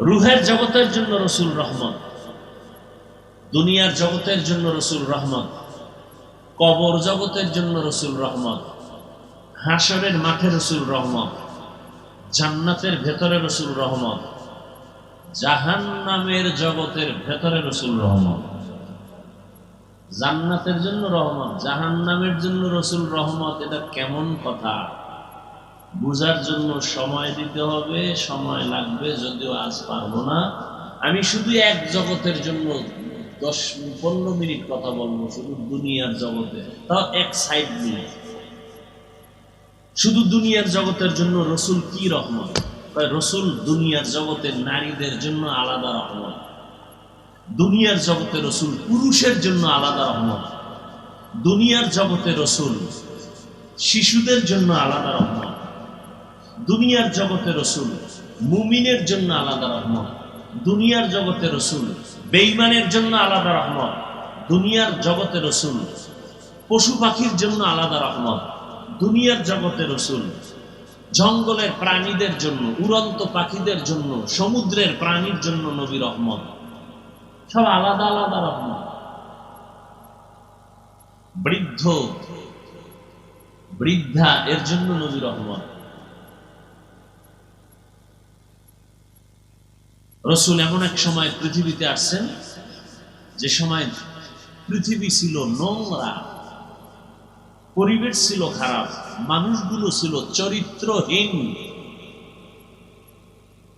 রুহের জগতের জন্য রসুল রহমত দুনিয়ার জগতের জন্য রসুল রহমত কবর জগতের জন্য রসুল রহমত হাসরের মাঠে রসুল রহমত জান্নাতের ভেতরে রসুল রহমান জাহান নামের জগতের ভেতরে রসুল রহমান। জান্নাতের জন্য রহমত জাহান নামের জন্য রসুল রহমত এটা কেমন কথা? বুঝার জন্য সময় দিতে হবে, সময় লাগবে যদিও আজ পারব না। আমি শুধু এক জগতের জন্য দশ, পনেরো মিনিট কথা বলব, শুধু দুনিয়ার জগতে। তাও এক সাইড নিয়ে। শুধু দুনিয়ার জগতের জন্য রসুল কি রহমত? রসুল দুনিয়ার জগতের নারীদের জন্য আলাদা রহমত। দুনিয়ার জগতে রসুল পুরুষের জন্য আলাদা রহমত। দুনিয়ার জগতে রসুল শিশুদের জন্য আলাদা রহমত। দুনিয়ার জগতে রসুল, মুমিনের জন্য আলাদা রহমত। দুনিয়ার জগতে রসুল বেইমানের জন্য আলাদা রহমত। দুনিয়ার জগতে রসুল, পশু পাখির জন্য আলাদা রহমত। দুনিয়ার জগতে রসুল, জঙ্গলের প্রাণীদের জন্য, উড়ন্ত পাখিদের জন্য, সমুদ্রের প্রাণীর জন্য নবী রহমত। সব আলাদা আলাদা রহমত। বৃদ্ধ, বৃদ্ধা এর জন্য নবী রহমত। রসুল এমন এক সময় পৃথিবীতে আসছেন, যে সময় পৃথিবী ছিল নোংরা, পরিবেশ ছিল খারাপ, মানুষগুলো ছিল চরিত্রহীন,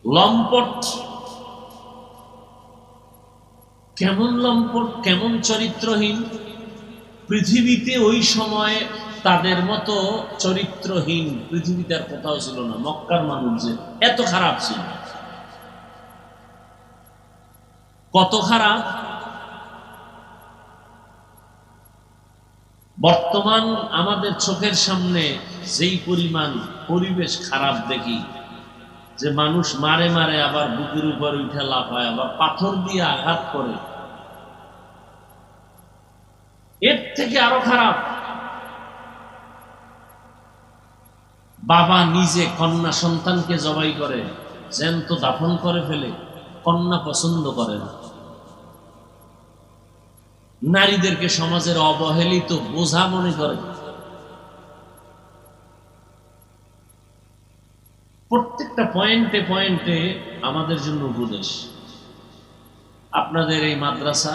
লম্পট। কেমন লম্পট, কেমন চরিত্রহীন? পৃথিবীতে ওই সময় তাদের মতো চরিত্রহীন পৃথিবীতে আর কোথাও ছিল না। মক্কার মানুষ যে এত খারাপ ছিল। কত খারাপ বর্তমান আমাদের চোখের সামনে যেই পরিমাণ পরিবেশ খারাপ দেখি, যে মানুষ মারে মারে আবার বুকের উপর উঠে লাফায়, আবার পাথর দিয়ে আঘাত করে। এর থেকে আরও খারাপ, বাবা নিজে কন্যা সন্তানকে জবাই করে, জ্যান্ত দাফন করে ফেলে, কন্যা পছন্দ করে না। নারীদেরকে সমাজের অবহেলিত বোঝা মনে করে। প্রত্যেকটা পয়েন্টে পয়েন্টে আমাদের জন্য উপদেশ। আপনাদের এই মাদ্রাসা,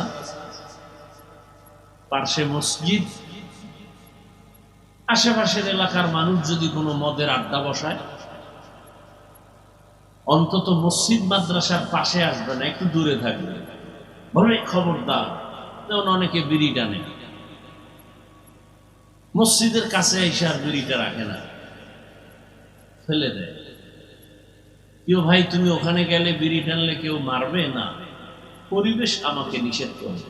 পার্শ্বে মসজিদ, আশেপাশের এলাকার মানুষ যদি কোনো মদের আড্ডা বসায়, অন্তত মসজিদ মাদ্রাসার পাশে আসবে না একটু দূরে থাকবে বলে খবরদার যেমন অনেকে বিড়ি টানে। মসজিদের কাছে এসে আর বিড়িটা রাখে না। ফেলে দেয়। কেউ ভাই, তুমি ওখানে গেলে বিড়ি টানলে কেউ মারবে না? পরিবেশ আমাকে নিষেধ করবে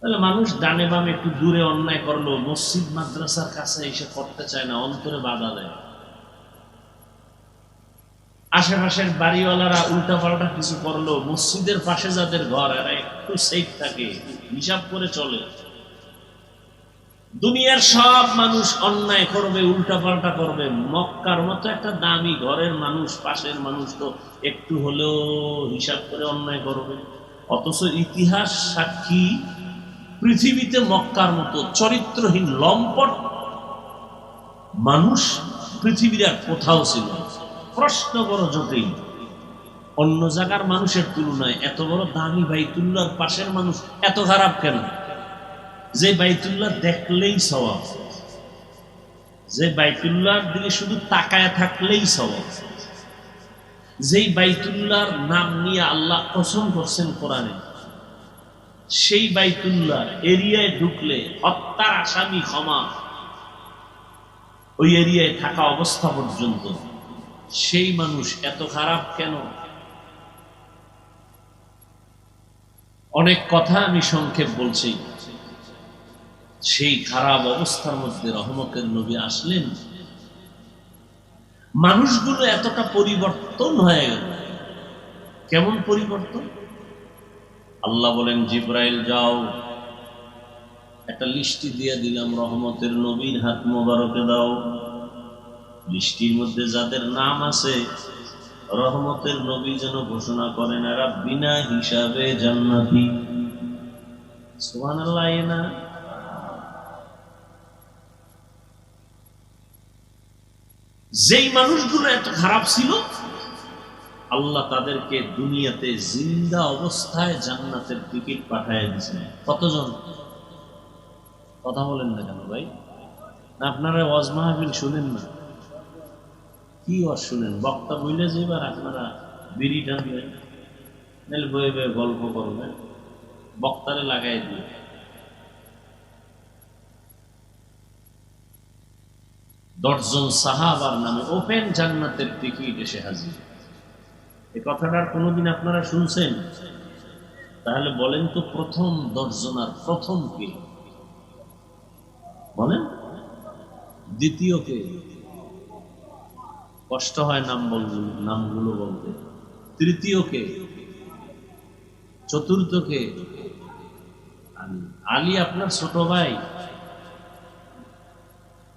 তাহলে মানুষ ডানে বামে একটু দূরে অন্যায় করল মসজিদ, মাদ্রাসার কাছে এসে করতে চায় না, অন্তরে বাধা দেয়। আশেপাশের বাড়িওয়ালারা উল্টা পাল্টা কিছু করল, মসজিদের পাশে যাদের ঘর, এরা একটু সেফ থাকে, হিসাব করে চলে। দুনিয়ার সব মানুষ অন্যায় করবে উল্টা পাল্টা করবে। মক্কার মতো একটা দামি ঘরের মানুষ, পাশের মানুষ তো একটু হলেও হিসাব করে অন্যায় করবে। অথচ ইতিহাস সাক্ষী, পৃথিবীতে মক্কার মতো চরিত্রহীন, লম্পট মানুষ পৃথিবীর আর কোথাও ছিল না। প্রশ্ন বড় জটিল। অন্য জায়গার মানুষের তুলনায় এত বড় দামি বাইতুল্লার পাশের মানুষ এত খারাপ কেন? যে বাইতুল্লাহ দেখলেই স্বভাব যে বাইতুল্লাহর দিকে শুধু তাকায় থাকলেই স্বভাব যেই বাইতুল্লাহর নাম নিয়ে আল্লাহ কসম করছেন কোরআনে, সেই বাইতুল্লাহ এরিয়ায় ঢুকলে হত্যার আসামি ক্ষমা। ওই এরিয়ায় থাকা অবস্থা পর্যন্ত। সেই মানুষ এত খারাপ কেন? অনেক কথা আমি সংক্ষেপ বলছি। সেই খারাপ অবস্থার মধ্যে রহমতের নবী আসলেন। মানুষগুলো এতটা পরিবর্তন হয়ে গেল। কেমন পরিবর্তন? আল্লাহ বলেন, জিব্রাইল, যাও। একটা লিস্টি দিয়ে দিলাম রহমতের নবীর হাত মোবারকে দাও। লিস্টির মধ্যে যাদের নাম আছে, রহমতের নবী যেন ঘোষণা করেন, এরা বিনা হিসাবে জান্নাতি। এ না? যেই মানুষগুলো এত খারাপ ছিল, আল্লাহ তাদেরকে দুনিয়াতে জিন্দা অবস্থায় জান্নাতের টিকিট পাঠায় দিয়েছেন। কতজন? কথা বলেন না কেন ভাই? আপনারা ওয়াজ মাহফিল শুনেন না। কি শুনেন বক্তা বইলে যেবার আপনারা বিড়ি টানবেন নাহলে বয়ে বয়ে গল্প করবেন বক্তারে লাগাই দিয়ে দশজন সাহাবার নামে ওপেন জান্নাতের টিকিট এসে হাজির। এ কথাটার কোনোদিন আপনারা শুনছেন? তাহলে বলেন তো প্রথম দশজন আর প্রথম কে? বলেন? দ্বিতীয় কে? কষ্ট হয় নাম বল, নামগুলো বলতে। তৃতীয় কে? চতুর্থ কে? আলী। আলী আপনার ছোট ভাই।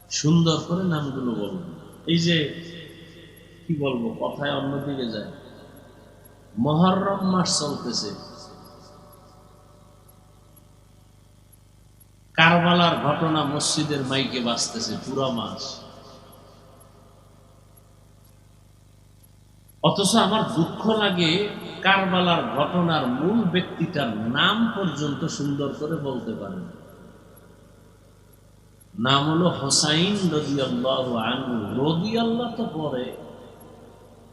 সুন্দর করে নামগুলো বলবেন এই যে, কি বলব, কথায় অন্যদিকে যায়। মহরম মাস চলতেছে। কারবালার ঘটনা মসজিদের মাইকে বাঁচতেছে পুরা মাস। অথচ আমার দুঃখ লাগে কারবালার ঘটনার মূল ব্যক্তিটার নাম পর্যন্ত সুন্দর করে বলতে পারে নাম হলো হোসাইন রদি তো পরে।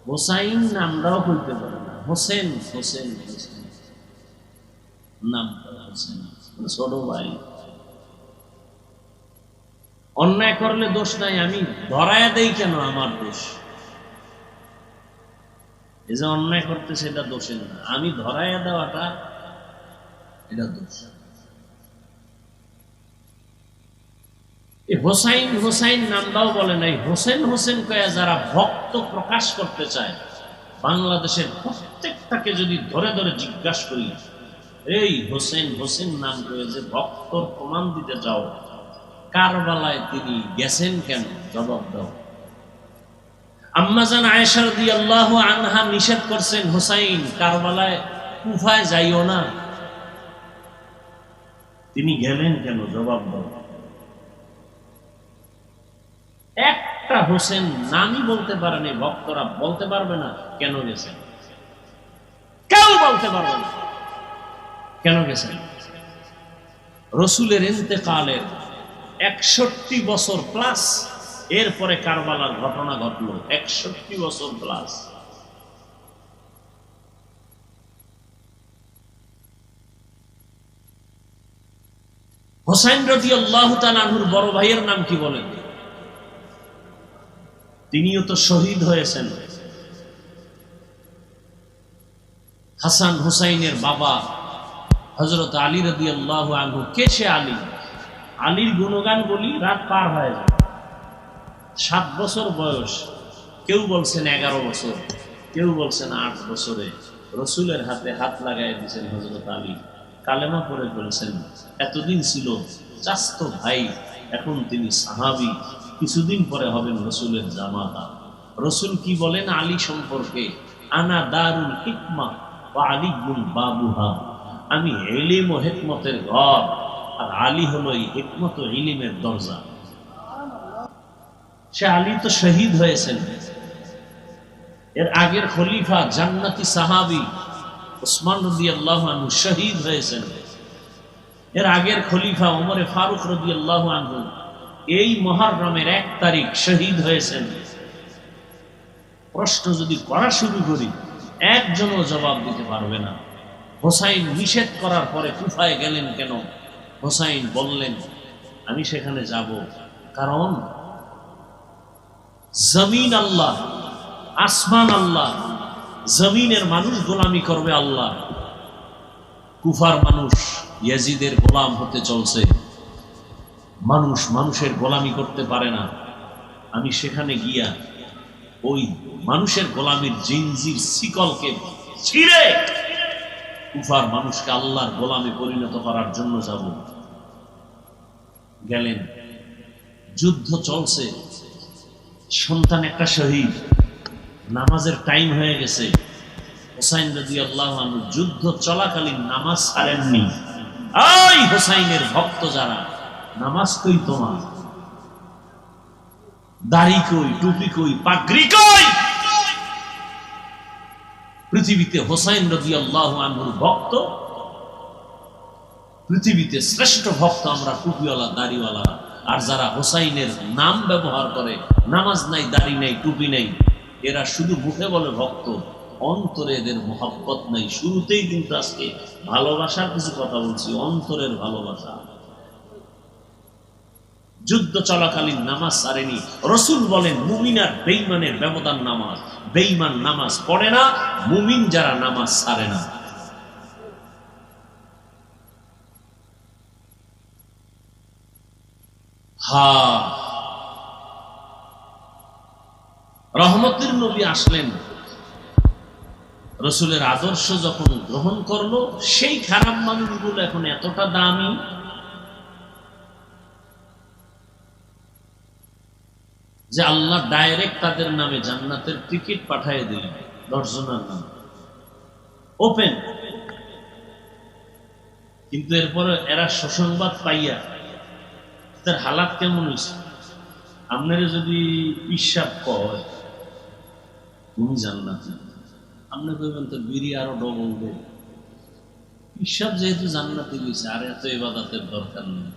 হোসাইন নামটাও বলতে পারে না। হোসেন হোসেন হোসেন। নাম ছোট ভাই। অন্যায় করলে দোষ নাই, আমি ধরায় দেই কেন আমার দোষ? এই যে অন্যায় করতে সেটা দোষের না। আমি ধরাইয়া দেওয়াটা এটা দোষ। হোসাইন হোসাইন নামটাও বলে নাই। হোসেন হোসেন কয়া যারা ভক্ত প্রকাশ করতে চায়, বাংলাদেশের প্রত্যেকটাকে যদি ধরে ধরে জিজ্ঞাসা করি, এই হোসেন হোসেন নাম করে যে ভক্তর প্রমাণ দিতে যাও, কারবালায় তিনি গেছেন কেন? জবাব দাও। আম্মাজান আয়েশার দি আল্লাহ আনহা নিষেধ করছেন, হোসাইন, কারবালায় কুফায় যাইও না। তিনি গেলেন কেন? জবাব দাও। একটা হোসেন নামই বলতে পারেনি ভক্তরা বলতে পারবে না, কেন গেছেন? কেউ বলতে পারবে না, কেন গেছেন? রসুলের ইন্তেকালের একষট্টি বছর প্লাস এরপরে কারবালার ঘটনা ঘটলো একষট্টি বছর প্লাস হোসাইন রদি আল্লাহ তালাহুর বড় ভাইয়ের নাম কি বলেন? তিনিও তো শহীদ হয়েছেন। হাসান হুসাইনের বাবা হজরত আলী রদি আল্লাহ আনহু। কে সে আলী? আলীর গুণগান বলি রাত পার হয়ে যায়। সাত বছর বয়স। কেউ বলছেন এগারো বছর, কেউ বলছেন আট বছরে। রসুলের হাতে হাত লাগাই দিয়েছেন হজরত আলী। কালেমা পরে বলছেন, এতদিন ছিল চাস্ত ভাই, এখন তিনি সাহাবি। কিছুদিন পরে হবেন রসুলের জামাতা। রসুল কি বলেন আলী সম্পর্কে? আনা দারুল হিকমা বা আলী গুন বাবুহা। আমি এলিম ও হেকমতের ঘর আর আলী হলো এই হেকমত ইলিমের দরজা। সে আলী তো শহীদ হয়েছেন। এর আগের খলিফা জান্নাতি সাহাবি ওসমান রদি আল্লাহ আনহু শহীদ হয়েছেন। এর আগের খলিফা ওমরে ফারুক রদি আল্লাহ আনহু এই মহারমের এক তারিখ শহীদ হয়েছেন। প্রশ্ন যদি করা শুরু করি, একজনও জবাব দিতে পারবে না। হোসাইন নিষেধ করার পরে কুফায় গেলেন কেন? হোসাইন বললেন, আমি সেখানে যাব। কারণ জমিন আল্লাহ, আসমান আল্লাহ, জমিনের মানুষ গোলামি করবে আল্লাহ। কুফার মানুষ, ইয়াজিদের গোলাম হতে চলছে। মানুষ মানুষের গোলামি করতে পারে না। আমি সেখানে গিয়া ওই মানুষের গোলামির জিনজির শিকলকে ছিঁড়ে কুফার মানুষকে আল্লাহর গোলামে পরিণত করার জন্য যাব। গেলেন। যুদ্ধ চলছে। সন্তান একটা শহীদ। নামাজের টাইম হয়ে গেছে। হোসাইন রাজি আল্লাহ যুদ্ধ চলাকালীন নামাজ ছাড়েননি। এই হোসাইনের ভক্ত যারা, নামাজ কই তোমার? দাড়ি কই, টুপি কই, পাগড়ি কই? পৃথিবীতে হোসাইন রাজি আল্লাহ আনহুর ভক্ত, পৃথিবীতে শ্রেষ্ঠ ভক্ত আমরা টুপিওয়ালা, দাড়িওয়ালা। আর যারা হোসাইনের নাম ব্যবহার করে, নামাজ নাই, দাড়ি নাই, টুপি নাই, এরা শুধু মুখে বলে ভক্ত, অন্তরে এদের মোহাব্বত নাই। শুরুতেই কিন্তু আজকে ভালোবাসার কিছু কথা বলছি, অন্তরের ভালোবাসা। যুদ্ধ চলাকালীন নামাজ সারেনি। রসুল বলেন, মুমিন আর বেইমানের ব্যবধান নামাজ। বেইমান নামাজ পড়ে না, মুমিন যারা নামাজ সারে না। হা রহমতের নবী আসলেন। রসুলের আদর্শ যখন গ্রহণ করল, সেই খারাপ মানুষগুলো এখন এতটা দামি। যে আল্লাহ ডাইরেক্ট তাদের নামে জান্নাতের টিকিট পাঠিয়ে দিলেন, দশজনের নাম। ওপেন কিন্তু এরপরে এরা সুসংবাদ পাইয়া তার হালাত কেমন হয়েছে আপনারা যদি পিসাব কয় তুমি জান্নাতি আপনি কইবেন তো বিড়ি আরও ডবল দে পিসাব যেহেতু জান্নাতি হয়েছে আর এত এবাদাতের দরকার নেই।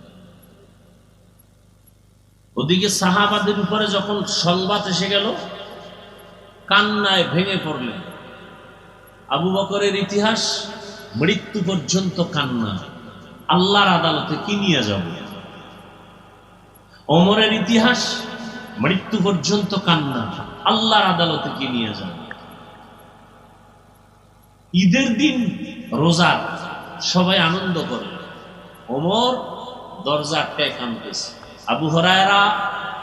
ওদিকে সাহাবাদের উপরে যখন সংবাদ এসে গেল, কান্নায় ভেঙে পড়লেন। আবু বকরের ইতিহাস, মৃত্যু পর্যন্ত কান্না। আল্লাহর আদালতে কি নিয়ে যাব? অমরের ইতিহাস মৃত্যু পর্যন্ত কান্না। আল্লাহর আদালতে কি নিয়ে যাব ঈদের দিন রোজার সবাই আনন্দ করে। অমর দরজা আটকায় কানতেছে আবু হরায়রা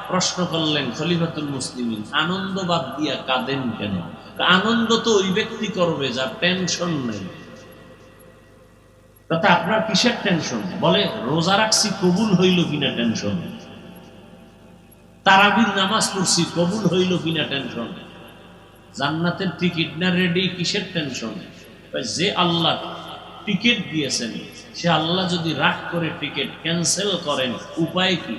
প্রশ্ন করলেন, খলিফাতুল মুসলিমিন, আনন্দ বাদ দিয়া কাঁদেন কেন? আনন্দ তো ওই ব্যক্তি করবে, যার টেনশন নেই। তাতে আপনার কিসের টেনশন বলে, রোজা রাখছি কবুল হইল কিনা টেনশন তারাবির নামাজ পড়ছি, কবুল হইল কিনা টেনশন জান্নাতের টিকিট না রেডি কিসের টেনশন যে আল্লাহ টিকিট দিয়েছেন, সে আল্লাহ যদি রাগ করে টিকিট ক্যান্সেল করেন, উপায় কি?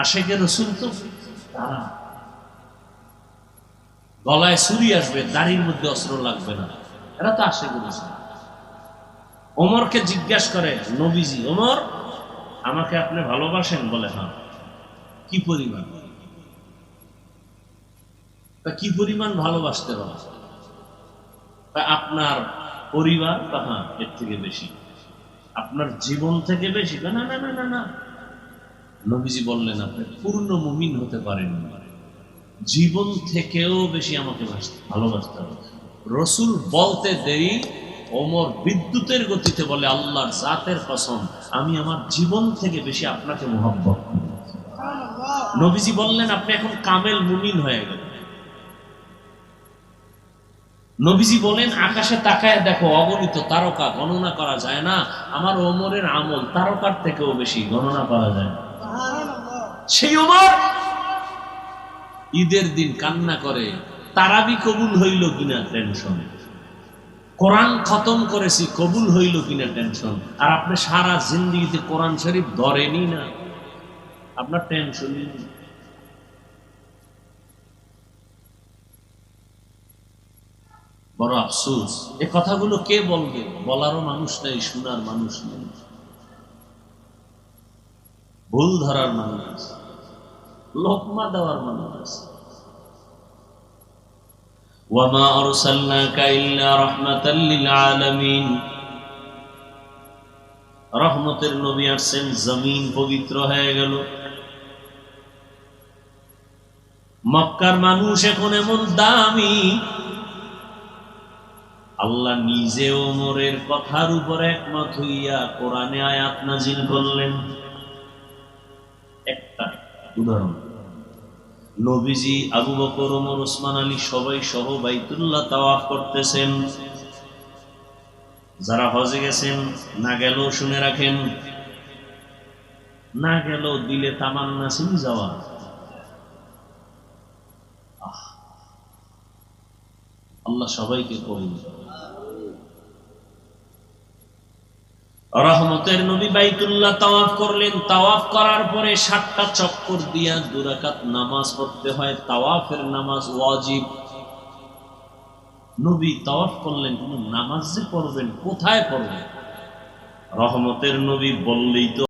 আশেকে রসুল তো গলায় ছুরি আসবে, দাড়ির মধ্যে অস্ত্র লাগবে না। এরা তো আশেকে রসুল। ওমরকে জিজ্ঞাসা করে, নবীজি, ওমর, আমাকে আপনি ভালোবাসেন? বলে হ্যাঁ। কি পরিমাণ? তা কি পরিমাণ ভালোবাসতে হবে? তা আপনার পরিবার? তা হ্যাঁ এর থেকে বেশি। আপনার জীবন থেকে বেশি? না না না না না। নবীজি বললেন আপনি, পূর্ণ মুমিন হতে পারেন জীবন থেকেও বেশি আমাকে ভালোবাসতে হবে। রসুল বলতে দেরি ওমর বিদ্যুতের গতিতে বলে, আল্লাহর জাতের কসম, আমি আমার জীবন থেকে বেশি আপনাকে করি। নবীজি বললেন, আপনি এখন কামেল মুমিন হয়ে গেলেন। নবীজি বলেন, আকাশে তাকায় দেখো, অগণিত তারকা, গণনা করা যায় না। আমার ওমরের আমল তারকার থেকেও বেশি, গণনা করা যায় না। সেই ওমর ঈদের দিন কান্না করে, তারাবি কবুল হইল কিনা টেনশন। কোরআন খতম করেছি, কবুল হইল কিনা টেনশন? আর আপনি সারা জিন্দিগিতে কোরআন শরীফ ধরেনি না। আপনার টেনশনই নেই। বড় আফসোস। এ কথাগুলো কে বলবে? বলারও মানুষ নেই, শোনার মানুষ নেই। ভুল ধরার মানুষ। লোকমা দেওয়ার মানুষ আছে। وما أرسلناك إلا رحمة للعالمين রহমতের নবী আসছেন জমিন পবিত্র হয়ে গেল মক্কার মানুষ এখন এমন দামি আল্লাহ নিজে ওমরের কথার উপর একমত হইয়া কোরআনে আয়াত নাজিল করলেন একটা উদাহরণ নবীজি আবু বকর, ওমর, ওসমান আলী সবাই সহ বাইতুল্লাহ তাওয়াফ করতেছেন। যারা হজে গেছেন, না গেলেও শুনে রাখেন, না গেল দিলে তামান্না ছিল যাওয়া। আল্লাহ সবাইকে করি রহমতের নবী বাইতুল্লাহ তাওয়াফ করলেন। তাওয়াফ করার পরে সাতটা চক্কর দিয়া দুরাকাত নামাজ পড়তে হয়। তাওয়াফের নামাজ ওয়াজিব। নবী তাওয়াফ করলেন, কোন নামাজ যে পড়বেন, কোথায় পড়বেন? রহমতের নবী বললেই তো